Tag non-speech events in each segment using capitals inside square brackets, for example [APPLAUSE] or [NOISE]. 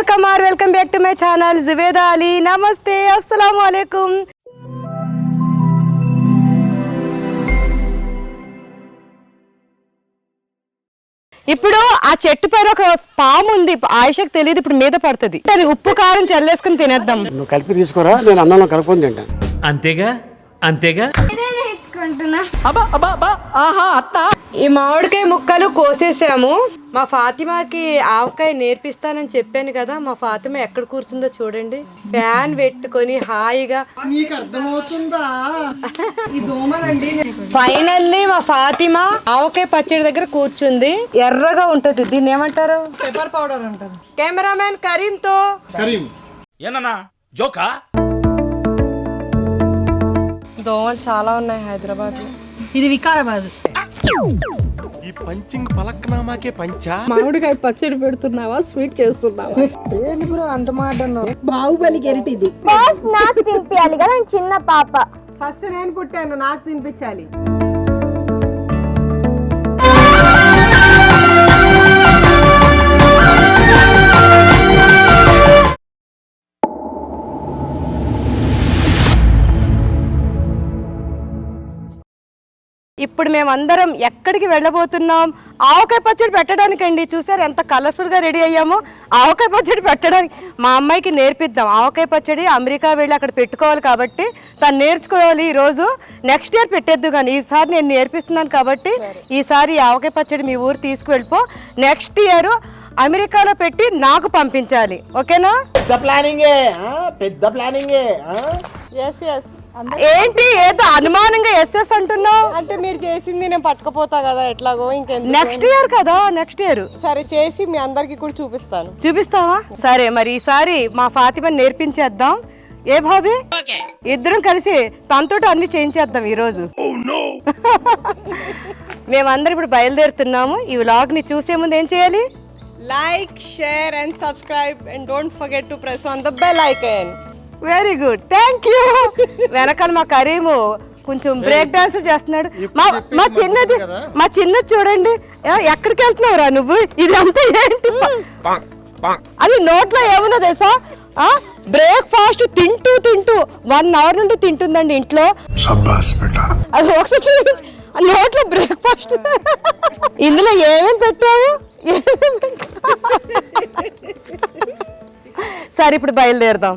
Welcome or welcome back to my channel Juveda Ali. Namaste అస్సలం వాలేకుమ్ ఇప్పుడు ఆ చెట్టు పైన ఒక పాము ఉంది. ఆయుషకు తెలియదు ఇప్పుడు మీద పడుతుంది. దాని ఉప్పు కారం చల్లేసుకుని తినేద్దాం. నువ్వు కలిపి తీసుకోరా నేను అన్నంలో కలుపుకొని తింటాను. అంతేగా? అంతేగా? ఈ మామిడికాయ ముక్కలు కోసేసాము. మా ఫాతిమాకి ఆవకాయ నేర్పిస్తానని చెప్పాను కదా మా ఫాతిమా ఎక్కడ కూర్చుందో చూడండి. ఫ్యాన్ పెట్టుకొని హాయిగా. నీకు అర్థమవుతుందా? ఫైనల్లీ మా ఫాతిమా ఆవకాయ పచ్చడి దగ్గర కూర్చుంది. ఎర్రగా ఉంటది. దీన్ని ఏమంటారు? పెప్పర్ పౌడర్ అంటారు. కెమెరామ్యాన్ కరీం తో కరీం. ఏనన్నా జోకా? దోమలు చాలా ఉన్నాయి హైదరాబాద్లో ఇది వికారాబాద్. ఈ పంచింగ్ పలక్నామాకే పంచా? మామిడికాయ పచ్చడి పెడుతున్నావా స్వీట్ చేస్తున్నావా? ఏంటి బ్రో అంత మాట బాహుబలి గెరిటి ఇది. బాస్ నాకు తినిపించాలి కదా నేను చిన్న పాప. ఫస్ట్ నేను పుట్టాను నాకు తినిపించాలి. ఇప్పుడు మేమందరం ఎక్కడికి వెళ్ళబోతున్నాం? ఆవకాయ పచ్చడి పెట్టడానికండి. చూసారు ఎంత కలర్ఫుల్గా రెడీ అయ్యామో? ఆవకాయ పచ్చడి పెట్టడానికి మా అమ్మాయికి నేర్పిద్దాం. ఆవకాయ పచ్చడి అమెరికా వెళ్ళి అక్కడ పెట్టుకోవాలి కాబట్టి తను నేర్చుకోవాలి ఈరోజు. నెక్స్ట్ ఇయర్ పెట్టేద్దు కానీ ఈసారి నేను నేర్పిస్తున్నాను కాబట్టి ఈసారి ఆవకాయ పచ్చడి మీ ఊరు తీసుకువెళ్ళిపో. నెక్స్ట్ ఇయర్ అమెరికాలో పెట్టి నాకు పంపించాలి. ఓకేనా? పెద్ద ప్లానింగే? పెద్ద ప్లానింగే ఆ? ఏంటి? ఏదో అనుమానంగా ఎస్ఎస్ అంటున్నావు? అంటే మీరు చేసింది నేను పట్టుకపోతా కదా ఎట్లాగో ఇంకెందుకు? నెక్స్ట్ ఇయర్ కదా నెక్స్ట్ ఇయర్ సరే చేసి మీ అందరికి కూడా చూపిస్తాను. చూపిస్తావా? సరే మరి ఈసారి మా ఫాతిమని నేర్పించేద్దాం. ఏ భాబీ ఇద్దరం కలిసి తనతోటి అన్ని చేయించేద్దాం ఈరోజు. మేమందరం ఇప్పుడు బయలుదేరుతున్నాము. ఈ వ్లాగ్ని చూసే ముందు ఏం చేయాలి? Like share and subscribe and don't forget to press on the bell icon very good thank you వెనకాల మా కరీము కొంచెం బ్రేక్ డాన్స్ చేస్తున్నాడు. మా మా చిన్నది మా చిన్నది చూడండి. ఎక్కడికి వెళ్తున్నావురా నువ్వు? ఇదంతా ఏంటి? అది నోట్లో ఏముందో తెలుసా? బ్రేక్ఫాస్ట్ తింటూ తింటూ వన్ అవర్ నుండి తింటుందండి ఇంట్లో. అది ఒకసారి చూపించు. నోట్లో బ్రేక్ఫాస్ట్ ఇందులో ఏమేమి పెట్టావు? ఏమేం పెట్టావు? సరే ఇప్పుడు బయలుదేరదాం.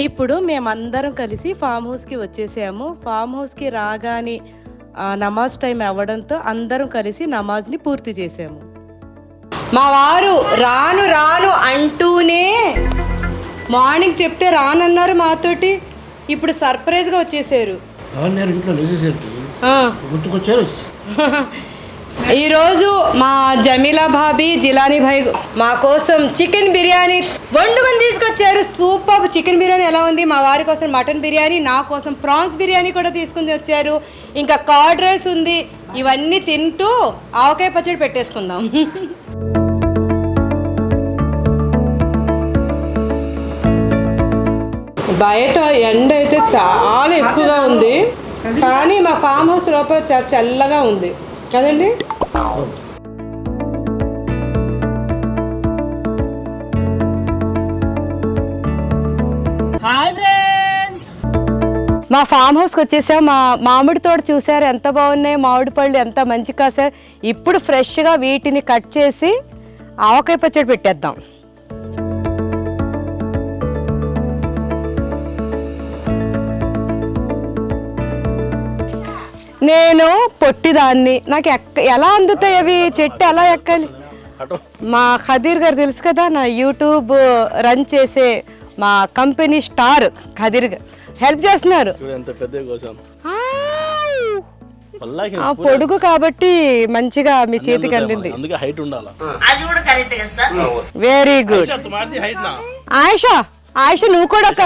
ఇప్పుడు మేమందరం కలిసి ఫామ్ హౌస్కి వచ్చేసాము. ఫామ్ హౌస్కి రాగానే నమాజ్ టైం అవ్వడంతో అందరం కలిసి నమాజ్ని పూర్తి చేసాము. మా వారు రాను రాను అంటూనే మార్నింగ్ చెప్తే రానన్నారు మాతోటి. ఇప్పుడు సర్ప్రైజ్గా వచ్చేసారు. గుర్తుకొచ్చారు. [LAUGHS] ఈరోజు మా జమీలా భాబీ జిలానీ భాయ్ మా కోసం చికెన్ బిర్యానీ వండుకొని తీసుకొచ్చారు. సూపర్ చికెన్ బిర్యానీ ఎలా ఉంది? మా వారి కోసం మటన్ బిర్యానీ నా కోసం ప్రాన్స్ బిర్యానీ కూడా తీసుకుని వచ్చారు. ఇంకా కార్డ్ రైస్ ఉంది. ఇవన్నీ తింటూ ఆవకాయ పచ్చడి పెట్టేసుకుందాం. బయట ఎండ అయితే చాలా ఎక్కువగా ఉంది. కానీ మా ఫామ్ హౌస్ లోపల చాలా చల్లగా ఉంది. కదండి? మా ఫామ్ హౌస్కి వచ్చేసాం. మా మామిడి తోట చూసారు. ఎంత బాగున్నాయి. మామిడి పళ్ళు ఎంత మంచి కాసారు. ఇప్పుడు ఫ్రెష్గా వీటిని కట్ చేసి ఆవకాయ పచ్చడి పెట్టేద్దాం. నేను పొట్టిదాన్ని. నాకు ఎక్క ఎలా అందుతాయి అవి? చెట్టు ఎలా ఎక్కాలి? మా ఖదీర్ గారు తెలుసు కదా నా యూట్యూబ్ రన్ చేసే మా కంపెనీ స్టార్ ఖదీర్ గారు. హెల్ప్ చేస్తున్నారు. పొడుగు కాబట్టి మంచిగా మీ చేతికి అందింది. అందుకే హైట్ ఉండాలా? వెరీ గుడ్ మార్చి హైట్ నా? ఆయిషా! ఆయిష నువ్వు కూడా ఒక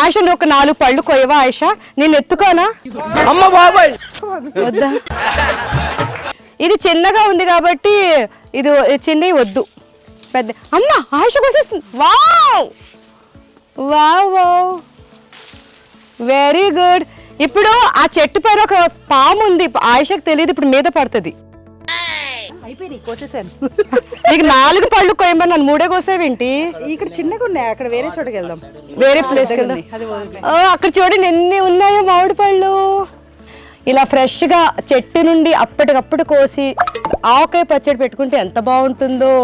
ఆయిష నువ్వు ఒక నాలుగు పళ్ళు కొయ్యవా ఆయిష? నేను ఎత్తుకోనా? అమ్మ బాబాయ్! వద్దా. ఇది చిన్నగా ఉంది కాబట్టి ఇది చిన్నవి వద్దు. పెద్ద అమ్మ ఆయుష కోసేస్తుంది. Wow! Wow wow. Very good ఇప్పుడు ఆ చెట్టు పైన ఒక పాము ఉంది. ఆయుషకు తెలియదు ఇప్పుడు మీద పడుతుంది. కోసేసాను. నీకు నాలుగు పళ్ళు కోయమని నన్ను మూడే కోసేవేంటి? ఇక్కడ చిన్నగా ఉన్నాయి అక్కడ వేరే చోటకి వెళ్దాం. వేరే ప్లేస్. ఓ, అక్కడ చూడండి ఎన్ని ఉన్నాయో మామిడి పళ్ళు. ఇలా ఫ్రెష్గా చెట్టు నుండి అప్పటికప్పుడు కోసి ఆవకాయ పచ్చడి పెట్టుకుంటే ఎంత బాగుంటుందో.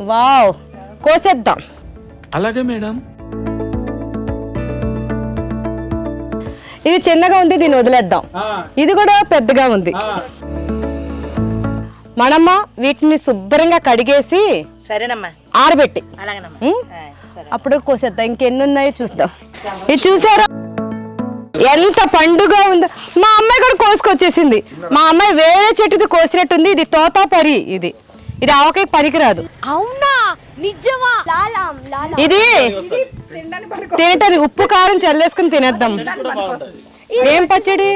వావ్ కోసేద్దాం. అలాగే మేడం. ఇది చిన్నగా ఉంది దీన్ని వదిలేద్దాం. ఇది కూడా పెద్దగా ఉంది. మనమ్మ వీటిని శుభ్రంగా కడిగేసి సరేనమ్మా. ఆరబెట్టి? అప్పుడు కోసేద్దాం. ఇంకెన్ని ఉన్నాయో చూద్దాం ఇది చూసారా? ఎంత పండుగ ఉందో. మా అమ్మాయి కూడా కోసుకొచ్చేసింది. మా అమ్మాయి వేరే చెట్టుది కోసినట్టుంది. ఇది తోతాపరి ఇది. ఇది ఆవకాయ పనికిరాదు. లాలాం లాలా. ఇది తినటానికి ఉప్పు కారం చల్లేసుకుని తినేద్దాం. ఏం పచ్చడి?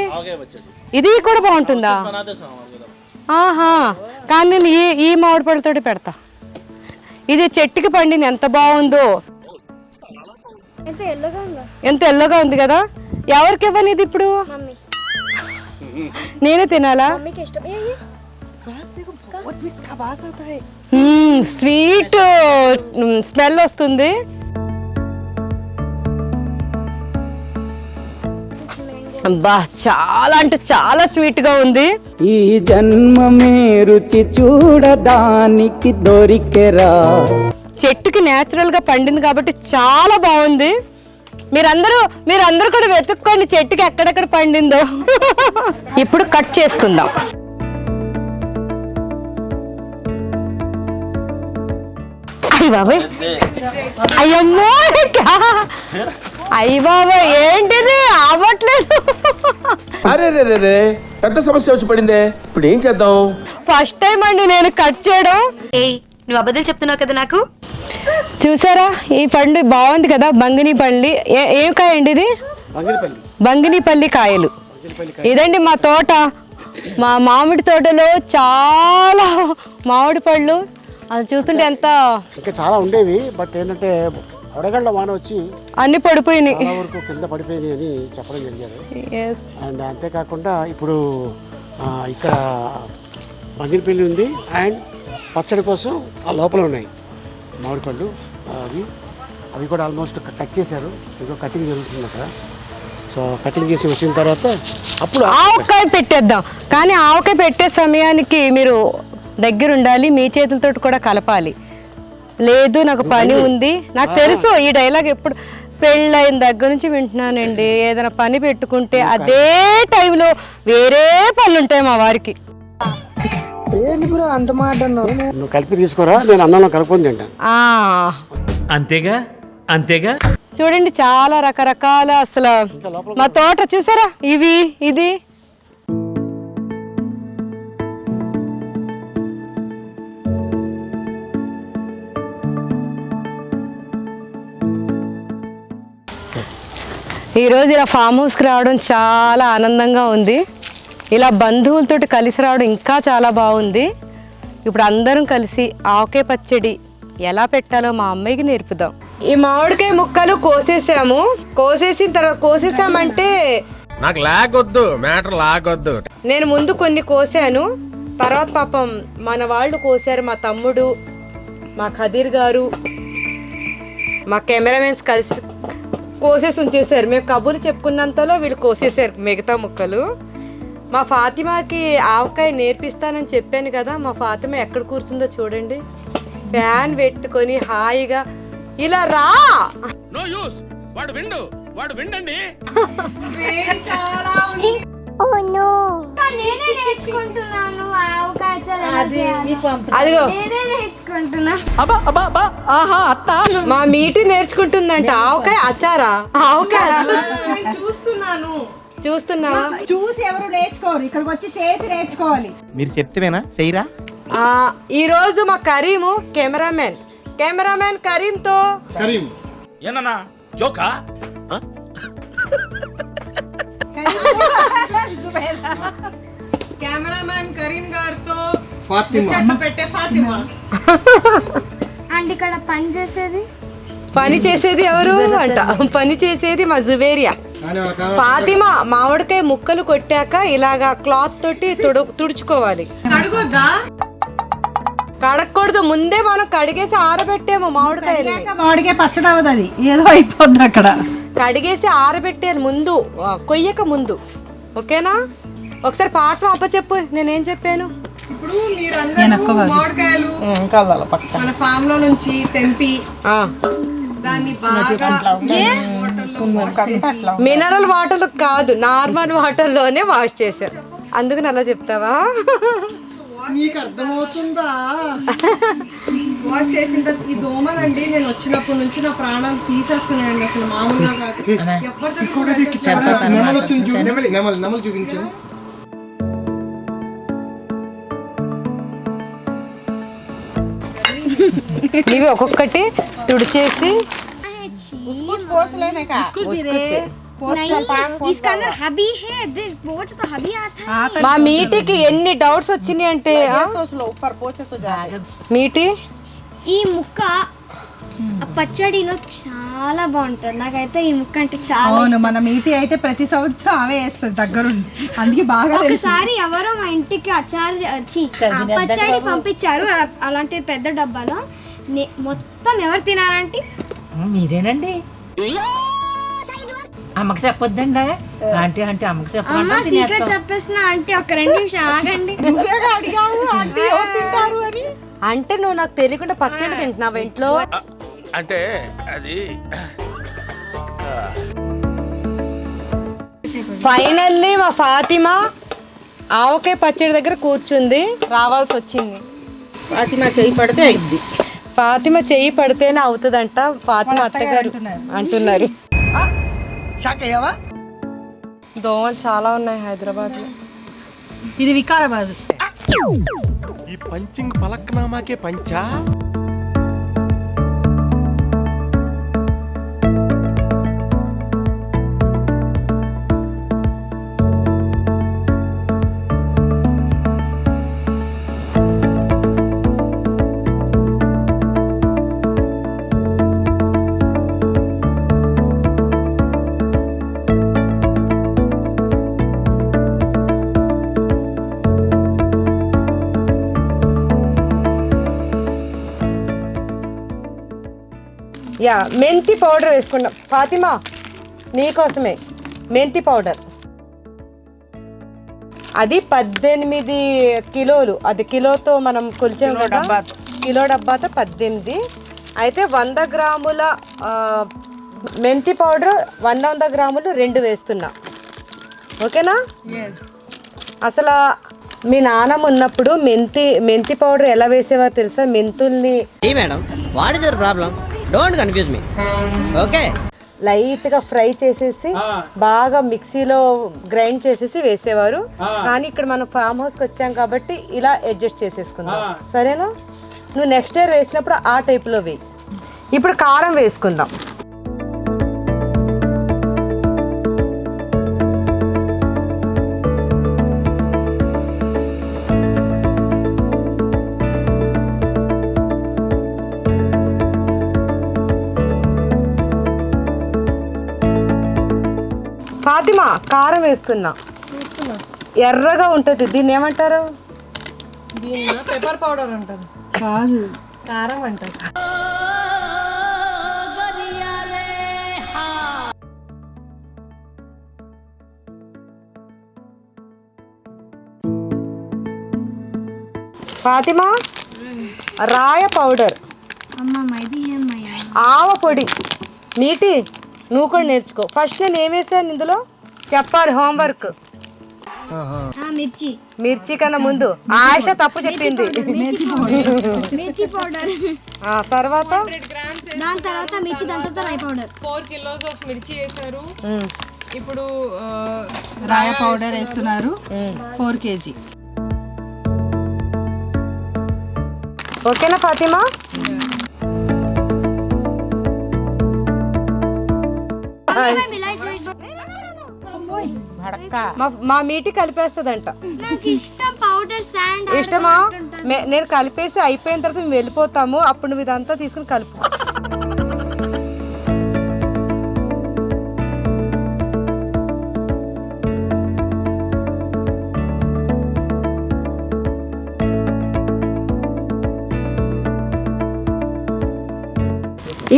ఇది కూడా బాగుంటుందా? ఆహా కానీ నేను ఈ ఈ మామిడి పళ్ళతోటి పెడతా. ఇది చెట్టుకి పండింది ఎంత బాగుందో. ఎంత ఎల్లగా ఉందా? ఎంత ఎల్లోగా ఉంది కదా. ఎవరికి ఇవ్వని ఇది ఇప్పుడు? మమ్మీ. నేనే తినాలా. స్వీట్ స్మెల్ వస్తుంది. అబ్బా చాలా అంటే చాలా స్వీట్గా ఉంది. ఈ జన్మమే రుచి చూడడానికి దొరికెరా. చెట్టుకి నేచురల్గా పండింది కాబట్టి చాలా బాగుంది. మీరందరూ మీరందరూ కూడా వెతుక్కోండి చెట్టుకి ఎక్కడెక్కడ పండిందో. ఇప్పుడు కట్ చేసుకుందాం. అయ్య బాబాయ్. అయ్యమ్మో అయ్య బాబాయ్ ఏంటిది? అవ్వట్లేదు. అరే రే రే రే పెద్ద సమస్య వచ్చి పడిందే. ఇప్పుడు ఏం చేద్దాం? ఫస్ట్ టైం అండి నేను కట్ చేయడం. ఏయ్ నువ్వు అబద్ధం చెప్తున్నావు కదా నాకు? చూసారా ఈ పండు బాగుంది కదా బంగిని పల్లి. ఏ- ఏం కాయ అండి ఇది? బంగినపల్లి బంగినిపల్లి కాయలు. ఇదండి మా తోట. మా మామిడి తోటలో చాలా మామిడి పళ్ళు. అది చూస్తుంటే ఎంత ఇంకా చాలా ఉండేవి బట్ ఏంటంటే వడగళ్ళ వాన వచ్చి అన్ని పడిపోయినాయి. చాలా వరకు కింద పడిపోయింది అని చెప్పడం Yes. అండ్ అంతేకాకుండా ఇప్పుడు ఇక్కడ బంగినపల్లి ఉంది. అండ్ పచ్చడి కోసం ఆ లోపల ఉన్నాయి. మామిడి పళ్ళు అవి. అవి కూడా ఆల్మోస్ట్ కట్ చేశారు. ఇంకో కటింగ్ జరుగుతుంది అక్కడ. సో కటింగ్ చేసి వచ్చిన తర్వాత అప్పుడు ఆవకాయ పెట్టేద్దాం. కానీ ఆవకాయ పెట్టే సమయానికి మీరు దగ్గర ఉండాలి మీ చేతులతో కూడా కలపాలి. లేదు నాకు పని ఉంది. నాకు తెలుసు ఈ డైలాగ్ ఎప్పుడు పెళ్ళైన దగ్గర నుంచి వింటున్నానండి. ఏదైనా పని పెట్టుకుంటే అదే టైంలో వేరే పనులు ఉంటాయి మా వారికి. నువ్వు కలిపి తీసుకోరా? నేను అన్నంలో కలుపుకొని తింటాను ఆ. అంతేగా? అంతేగా? చూడండి చాలా రకరకాల అసలు మా తోట చూసారా? ఇవి ఇది. ఈరోజు ఇలా ఫామ్ హౌస్కి రావడం చాలా ఆనందంగా ఉంది. ఇలా బంధువులతోటి కలిసి రావడం ఇంకా చాలా బాగుంది. ఇప్పుడు అందరం కలిసి ఆవకాయ పచ్చడి ఎలా పెట్టాలో మా అమ్మాయికి నేర్పుదాం. ఈ మామిడికాయ ముక్కలు కోసేసాము. కోసేసిన తర్వాత కోసేసామంటే నాకు లాగొద్దు మ్యాటర్ లాగొద్దు. నేను ముందు కొన్ని కోసాను. తర్వాత పాపం మన వాళ్ళు కోసారు మా తమ్ముడు మా ఖదీర్ గారు మా కెమెరామెన్స్ కలిసి కోసేసి ఉంచేశారు. మేము కబుర్లు చెప్పుకున్నంతలో వీళ్ళు కోసేశారు మిగతా ముక్కలు. మా ఫాతిమాకి ఆవకాయ నేర్పిస్తానని చెప్పాను కదా మా ఫాతిమా ఎక్కడ కూర్చుందో చూడండి. ఫ్యాన్ పెట్టుకొని హాయిగా ఇలా రా! నో యూస్ వాడు విండు. వాడు విండండి. [LAUGHS] Oh no. నేనే నేర్చుకుంటున్నాను ఆవకాయ అదిగో. నేనే నేర్చుకుంటున్నా. మా మీటి నేర్చుకుంటుందంట. ఆవకాయ అచారా ఆవకాయ అచారా చూస్తున్నాను. చూస్తున్నావా? చూసి ఎవరు నేర్చుకోరు. ఇక్కడికి వచ్చి చేసి నేర్చుకోవాలి. మీరు చెప్తేవేనా? చెయ్యరా? ఆ, ఈ రోజు మా కరీము కెమెరామెన్. కెమెరామెన్ కరీంతో. కరీం. ఏనన్నా జోకా? కెమెరామ్యాన్ కరీం గారితో ఫాతిమా. పెట్టే ఫాతిమా. అండ్ ఇక్కడ పని చేసేది? పని చేసేది ఎవరు అంట. పని చేసేది మా జువేరియా ఫాతిమా మామిడికాయ ముక్కలు కొట్టాక ఇలాగా క్లాత్ తోటి తుడు తుడుచుకోవాలి. కడగకూడదు ముందే మనం కడిగేసి ఆరబెట్టాము మామిడికాయలు మామిడికాయ పచ్చడి అవ్వదు అది. ఏదో అయిపోద్ది అక్కడ. కడిగేసి ఆరబెట్టాను ముందు. కొయ్యక ముందు. ఓకేనా? ఒకసారి పాఠం అప్పచెప్పు నేనేం చెప్పాను? ఇప్పుడు మీరందరూ మామిడికాయలు మన ఫామ్లో నుంచి తెంపి ఆ, దాన్ని బాగా మినరల్ వాటర్ కాదు నార్మల్ వాటర్లోనే వాష్ చేశాను. అందుకని అలా చెప్తావా? వాష్ చేసిన తర్వాత ఈ దోమలండి నేను వచ్చినప్పటి నుంచి నా ప్రాణాలు తీసేస్తున్నాయండి అసలు మామూలుగా కాదు. ఎవరితో చూపించు. ఇవి ఒక్కొక్కటి తుడిచేసి नहीं इसका अंदर हबी है देख बोझ तो हबी आता है మా మీటికి ఎన్ని డౌట్స్ వచ్చినాయి అంటే ఆ? మీటి ఈ ముక్క ఆ పచ్చడిలో చాలా బాగుంటుంది నాకైతే ఈ ముక్క అంటే చాలా అవును మన మీటి అయితే ప్రతి సంవత్సరం అవే వేస్తుంది దగ్గరుండి అందుకే బాగా తెలుసు ఒకసారి ఎవరో మా ఇంటికి అచారు ఛీ, ఆ పచ్చడి పంపించారు అ- అలాంటి పెద్ద డబ్బాలో నే- మొత్తం ఎవరు తినారంటే మీరేనండి అమ్మకి చెప్పొద్దండి. ఆంటీ ఆంటీ అమ్మకి చెప్పేస్తున్నా అంటే ఒక రెండు నిమిషం ఆగండి. అంటే నువ్వు నాకు తెలియకుండా పచ్చడి తింటున్నావు ఇంట్లో? అంటే అది ఫైనల్లీ మా ఫాతిమా ఆవకాయ పచ్చడి దగ్గర కూర్చుంది రావాల్సి వచ్చింది. ఫాతిమా చెయ్యి పడితే అయింది ఫాతిమా చెయ్యి పడితేనే అవుతుందంట ఫాతిమా అత్తగారు అంటున్నారు. దోమలు చాలా ఉన్నాయి హైదరాబాద్లో ఇది వికారాబాద్. ఈ పంచింగ్ పలక్నామాకే పంచా? యా మెంతి పౌడర్ వేసుకున్నాం. ఫాతిమా నీకోసమే మెంతి పౌడర్. అది పద్దెనిమిది కిలోలు. అది కిలోతో మనం కొలిచాం కదా. కిలో డబ్బాతో పద్దెనిమిది. అయితే వంద గ్రాముల మెంతి పౌడర్ వంద వంద గ్రాములు రెండు వేస్తున్నా. ఓకేనా? అసలు మీ నాన్నమ్మ ఉన్నప్పుడు మెంతి మెంతి పౌడర్ ఎలా వేసేవారు తెలుసా? మెంతుల్ని madam what is problem don't confuse me okay లైట్గా ఫ్రై చేసేసి బాగా మిక్సీలో గ్రైండ్ చేసేసి వేసేవారు. కానీ ఇక్కడ మనం ఫామ్ హౌస్కి వచ్చాం కాబట్టి ఇలా అడ్జస్ట్ చేసేసుకుందాం సరేనా? నువ్వు నెక్స్ట్ ఇయర్ వేసినప్పుడు ఆ టైప్లో వేయి. ఇప్పుడు కారం వేసుకుందాం. ఫాతిమా కారం వేస్తున్నా. ఎర్రగా ఉంటుంది. దీన్ని ఏమంటారు? పెప్పర్ పౌడర్ ఉంటుంది కాదు. కారం అంటారు. ఫాతిమా రాయ పౌడర్ ఆవ పొడి. నీటి నువ్వు కూడా నేర్చుకో. ఫస్ట్ నేను ఏం వేసాను ఇందులో? చెప్పాలి హోంవర్క్ మిర్చి. మిర్చి కన్నా ముందు. ఆశ తప్పు చెప్పింది. మిర్చి పౌడర్. ఆ తర్వాత? దాని తర్వాత మిర్చి దాంట్లో రై పౌడర్. ఫోర్ కిలోస్ ఆఫ్ మిర్చి వేసారు ఉమ్, ఇప్పుడు రాయ పౌడర్ వేస్తున్నారు. Four KG. ఓకేనా ఫాతిమా? మా మా మీటి కలిపేస్తుందంట. నాకు ఇష్టం పౌడర్ శాండ్ ఇష్టమా? మే- నేను కలిపేసి అయిపోయిన తర్వాత మేము వెళ్ళిపోతాము. అప్పుడు నువ్వు ఇదంతా తీసుకుని కలుపు.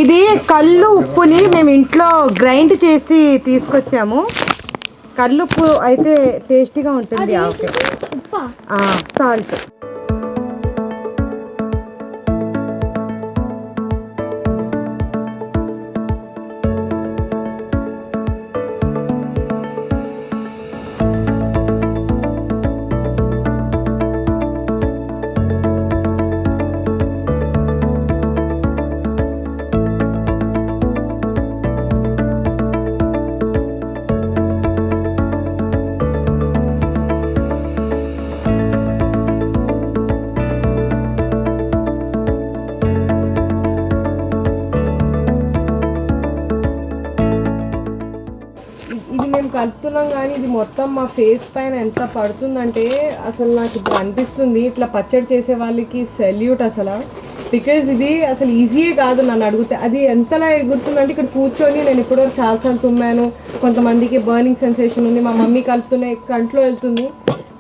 ఇది కళ్ళు ఉప్పుని మేము ఇంట్లో గ్రైండ్ చేసి తీసుకొచ్చాము. కల్లుప్పు అయితే టేస్టీగా ఉంటుంది సాల్ట్. మేము కలుపుతున్నాం కానీ ఇది మొత్తం మా ఫేస్ పైన ఎంత పడుతుందంటే అసలు నాకు ఇప్పుడు అనిపిస్తుంది. ఇట్లా పచ్చడి చేసే వాళ్ళకి సెల్యూట్ అసలు. బికాజ్ ఇది అసలు ఈజీయే కాదు నన్ను అడిగితే. అది ఎంతలా ఎగురుతుందంటే ఇక్కడ కూర్చొని నేను ఇప్పుడు చాలాసార్లు తుమ్మాను. కొంతమందికి బర్నింగ్ సెన్సేషన్ ఉంది. మా మమ్మీ కలుపుతూనే కంట్లో వెళ్తుంది.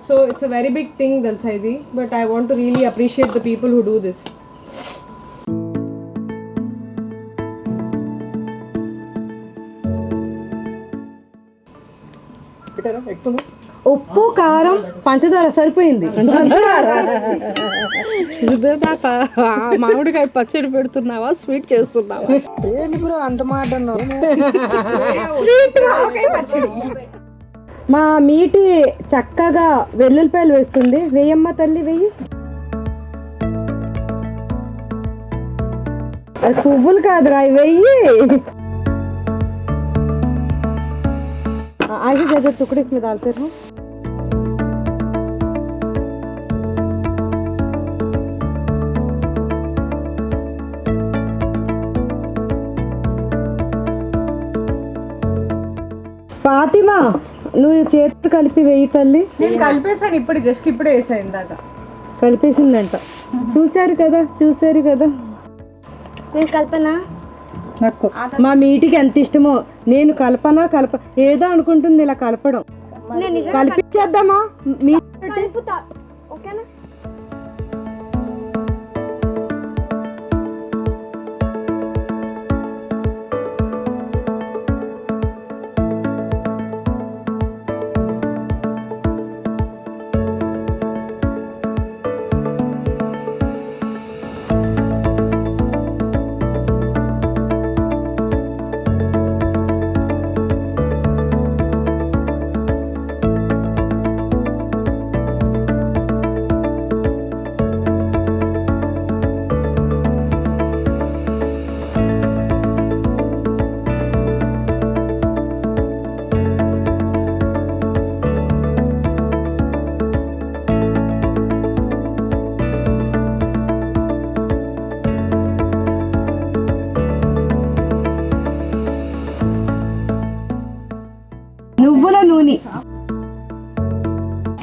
So it's a very big thing తెలుసా ఇది. But I want to really appreciate the people who do this ఉప్పు కారం పంచదార సరిపోయింది. మామిడికాయ పచ్చడి పెడుతున్నావా స్వీట్ చేస్తున్నావా? మా మీటి చక్కగా వెల్లుల్లిపాయలు వేస్తుంది. వెయ్యమ్మ తల్లి వెయ్యి పువ్వులు కాదురా అవి వెయ్యి आगे जा जा टुकड़े इसमें डालते रहो ఫాతిమా నువ్వు చేతులు కలిపి వెయ్యి తల్లి నేను కలిపేసాను ఇప్పుడు జస్ట్ ఇప్పుడే వేసాను ఇందాక కలిపేసిందంట చూశారు కదా చూశారు కదా నేను కల్పన మా మీటికి ఎంత ఇష్టమో నేను కలపనా కలప ఏదో అనుకుంటుంది ఇలా కలపడం. కలిపించేద్దామా? మీ ఓకేనా? నువ్వుల నూనె.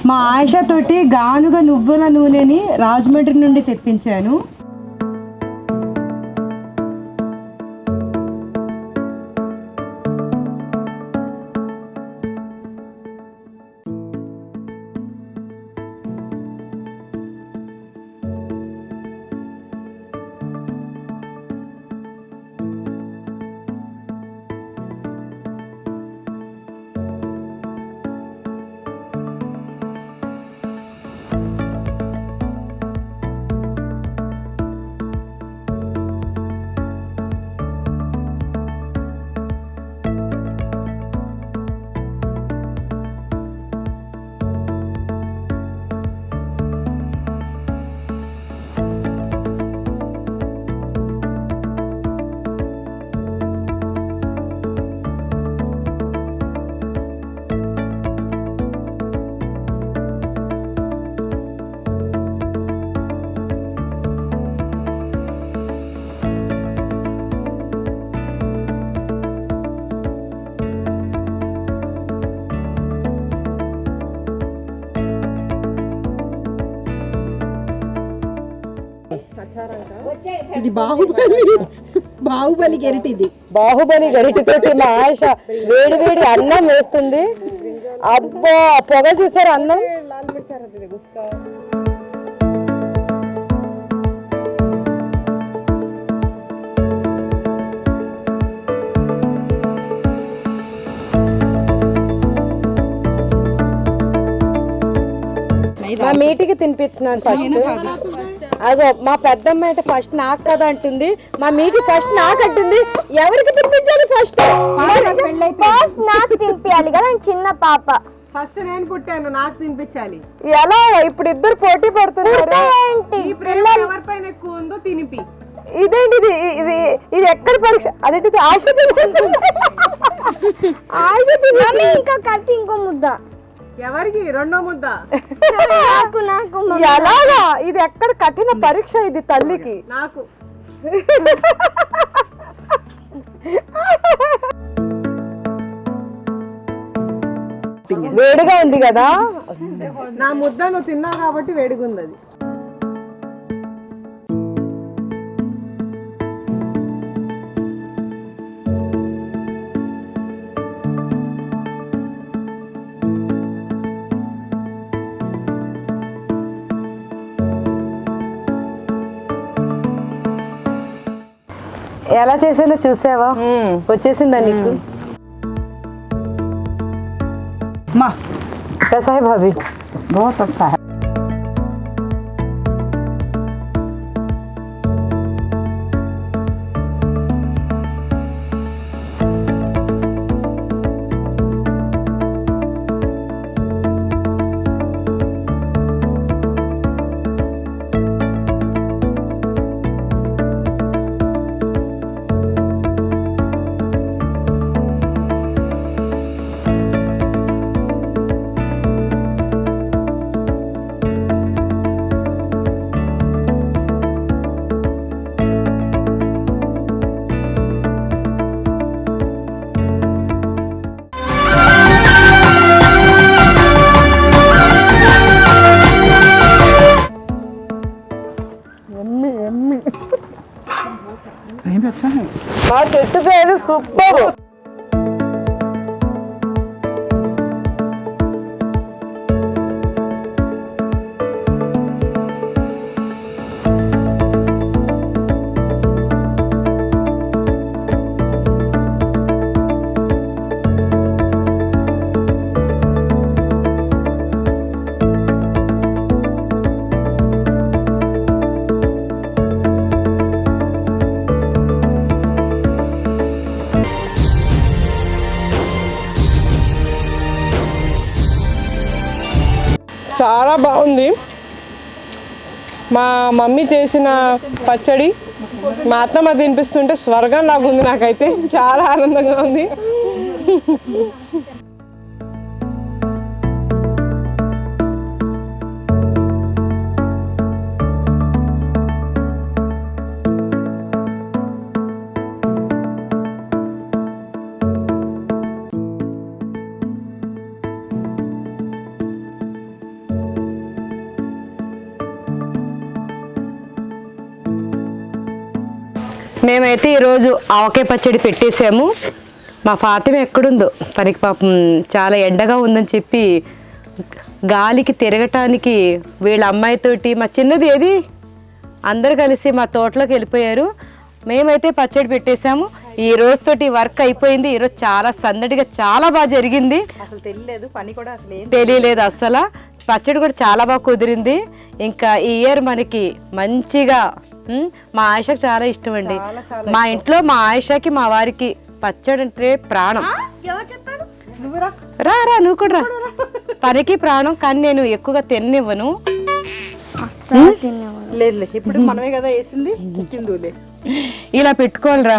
మా ఆశ తోటి గానుగ నువ్వుల నూనెని రాజమండ్రి నుండి తెప్పించాను. బాహుబలి. బాహుబలి గరిటిది. బాహుబలి గరిటితోటి మా ఆశ వేడి వేడి అన్నం వేస్తుంది. అబ్బా పొగ చూసారు అన్నం? మా మీటికి తినిపిస్తున్నాను ఫస్ట్ అదో మా పెద్దమ్మ అంటే ఫస్ట్ నాకు కదా అంటుంది. మా మీటి ఫస్ట్ నాకు అంటుంది. ఎవరికి తినిపించాలి ఫస్ట్ ఫస్ట్ నాకు తినిపించాలి కదా నేను చిన్న పాప. ఫస్ట్ నేను పుట్టాను నాకు తినిపించాలి. ఎలా? ఇప్పుడు ఇద్దరు పోటీ పడుతున్నారు. ఎవరిపైన ఎక్కువ ఉందో తినిపి. ఇదేంటి ఇది? ఇది ఇది ఎక్కడ పరీక్ష? అదేంటి ఆశ? [LAUGHS] ఆశ ఇంకా కట్టి ఇంకో ముద్ద. ఎవరికి? రెండో ముద్ద. నాకు నాకు. ఎలాగా? ఇది ఎక్కడ కఠిన పరీక్ష ఇది తల్లికి? నాకు. వేడిగా ఉంది కదా? నా ముద్ద నువ్వు తిన్నావు కాబట్టి వేడిగుంది అది. ఎలా చేసానో చూసావా వచ్చేసిందా నీకు మా कैसा है भाभी बहुत अच्छा है చెట్టు మా మమ్మీ చేసిన పచ్చడి మా అత్తమ్మ తినిపిస్తుంటే స్వర్గం లాగా ఉంది నాకైతే. చాలా ఆనందంగా ఉంది. మేమైతే ఈరోజు ఆవకాయ పచ్చడి పెట్టేసాము మా ఫాతిమ ఎక్కడుందో? తనకి పాపం చాలా ఎండగా ఉందని చెప్పి గాలికి తిరగటానికి వీళ్ళ అమ్మాయితోటి మా చిన్నది ఏది? అందరు కలిసి మా తోటలోకి వెళ్ళిపోయారు. మేమైతే పచ్చడి పెట్టేశాము. ఈ రోజుతోటి వర్క్ అయిపోయింది. ఈరోజు చాలా సందడిగా చాలా బాగా జరిగింది. అసలు తెలియలేదు. పని కూడా అసలు తెలియలేదు అస్సలు పచ్చడి కూడా చాలా బాగా కుదిరింది. ఇంకా ఈ ఇయర్ మనకి మంచిగా మా ఆయిషకి చాలా ఇష్టం అండి మా ఇంట్లో మా ఆయిషకి మా వారికి పచ్చడి అంటే ప్రాణం రా. రా నువ్వు కూడా రా. తనకి ప్రాణం కానీ నేను ఎక్కువగా తిన్నివ్వను. లేదు ఇప్పుడు మనమే కదా వేసింది తిందులే ఇలా పెట్టుకోవాలిరా.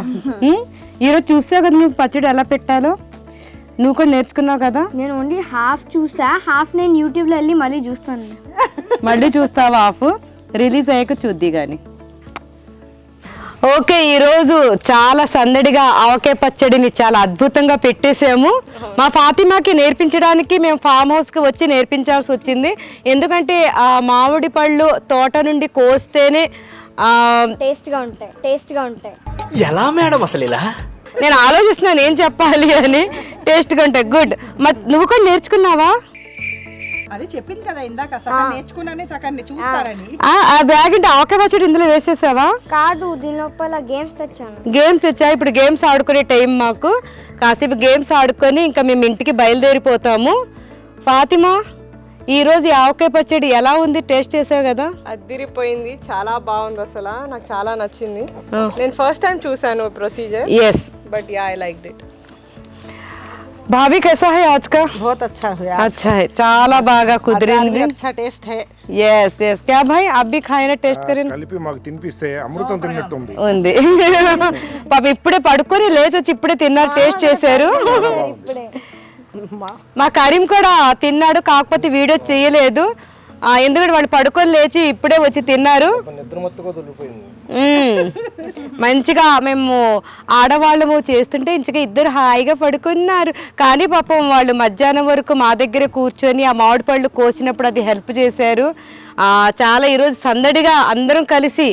ఈరోజు చూసావు కదా నువ్వు పచ్చడి ఎలా పెట్టాలో? నువ్వు కూడా నేర్చుకున్నావు కదా? నేను ఓన్లీ హాఫ్ చూసా హాఫ్ నేను యూట్యూబ్లో వెళ్ళి మళ్ళీ చూస్తాను. మళ్ళీ చూస్తావా ఆఫ్ రిలీజ్ అయ్యాక చూద్ది కానీ ఓకే ఈరోజు చాలా సందడిగా ఆవకాయ పచ్చడిని చాలా అద్భుతంగా పెట్టేసాము మా ఫాతిమాకి నేర్పించడానికి మేము ఫామ్ హౌస్కి వచ్చి నేర్పించాల్సి వచ్చింది. ఎందుకంటే ఆ మామిడి పళ్ళు తోట నుండి కోస్తేనే ఆ, టేస్ట్గా ఉంటాయి టేస్ట్గా ఉంటాయి. ఎలా మేడం అసలు ఇలా? నేను ఆలోచిస్తున్నాను ఏం చెప్పాలి అని. టేస్ట్గా ఉంటాయి గుడ్. మరి నువ్వు కూడా నేర్చుకున్నావా? అది చెప్పింది కదా ఇందాక సగం నేర్చుకున్నానే సగాన్ని చూస్తారని. ఆ, ఆ బ్యాగ్ అంటే ఆవకాయ పచ్చడి ఇందులో వేసేసావా? కాదు దీని లోపల గేమ్స్ తెచ్చాను. గేమ్స్ తెచ్చా? ఇప్పుడు గేమ్స్ ఆడుకునే టైం మాకు. కాసేపు గేమ్స్ ఆడుకొని ఇంకా మేము ఇంటికి బయలుదేరిపోతాము. ఫాతిమా ఈ రోజు ఈ ఆవకాయ పచ్చడి ఎలా ఉంది? టేస్ట్ చేసావు కదా? అద్దిరిపోయింది చాలా బాగుంది అసలు. నాకు చాలా నచ్చింది. నేను ఫస్ట్ టైం చూసాను procedure yes but yeah I like it భాభీ కైసా హై ఆజ్ కా బహుత్ అచ్చా హుయా అచ్చా హై చాలా బాగా కుదిరింది అచ్చా టేస్ట్ హై ఎస్ ఎస్ క్యా భాయ్ అబ్బి ఖాయిన టేస్ట్ కరీన్ కలిపి మాకు తినిపిస్తే అమృతం తిన్నట్టు ఉంది ఉంది పాప ఇప్పుడే పడుకొని లేచి వచ్చి ఇప్పుడే తిన్నారు టేస్ట్ చేశారు. మా కరీం కూడా తిన్నాడు కాకపోతే వీడియో చేయలేదు. ఎందుకంటే వాళ్ళు పడుకొని లేచి ఇప్పుడే వచ్చి తిన్నారు. నిద్ర మొత్తం మంచిగా మేము ఆడవాళ్ళము చేస్తుంటే ఇంచగా ఇద్దరు హాయిగా పడుకున్నారు. కానీ పాపం వాళ్ళు మధ్యాహ్నం వరకు మా దగ్గర కూర్చొని ఆ మామిడి పళ్ళు కోసినప్పుడు అది హెల్ప్ చేశారు. చాలా ఈరోజు సందడిగా అందరం కలిసి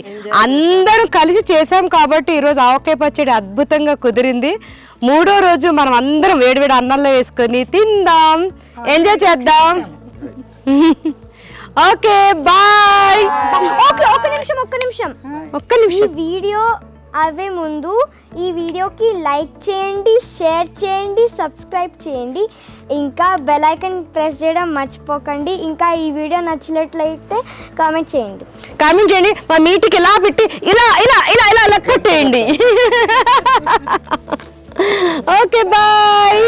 అందరం కలిసి చేసాం కాబట్టి ఈరోజు ఆవకాయ పచ్చడి అద్భుతంగా కుదిరింది. మూడో రోజు మనం అందరం వేడివేడి అన్నంలో వేసుకొని తిందాం. ఎంజాయ్ చేద్దాం. Okay bye. ఓకే ఒక నిమిషం ఒక్క నిమిషం. ఒక్క నిమిషం. వీడియో అవే ముందు ఈ వీడియోకి లైక్ చేయండి షేర్ చేయండి సబ్స్క్రైబ్ చేయండి. ఇంకా బెల్ ఐకన్ ప్రెస్ చేయడం మర్చిపోకండి. ఇంకా ఈ వీడియో నచ్చినట్లయితే కామెంట్ చేయండి. కామెంట్ చేయండి. మా మీటికి ఇలా పెట్టి ఇలా ఇలా ఇలా ఇలా ఇలా కొట్టేయండి. [LAUGHS] Okay bye.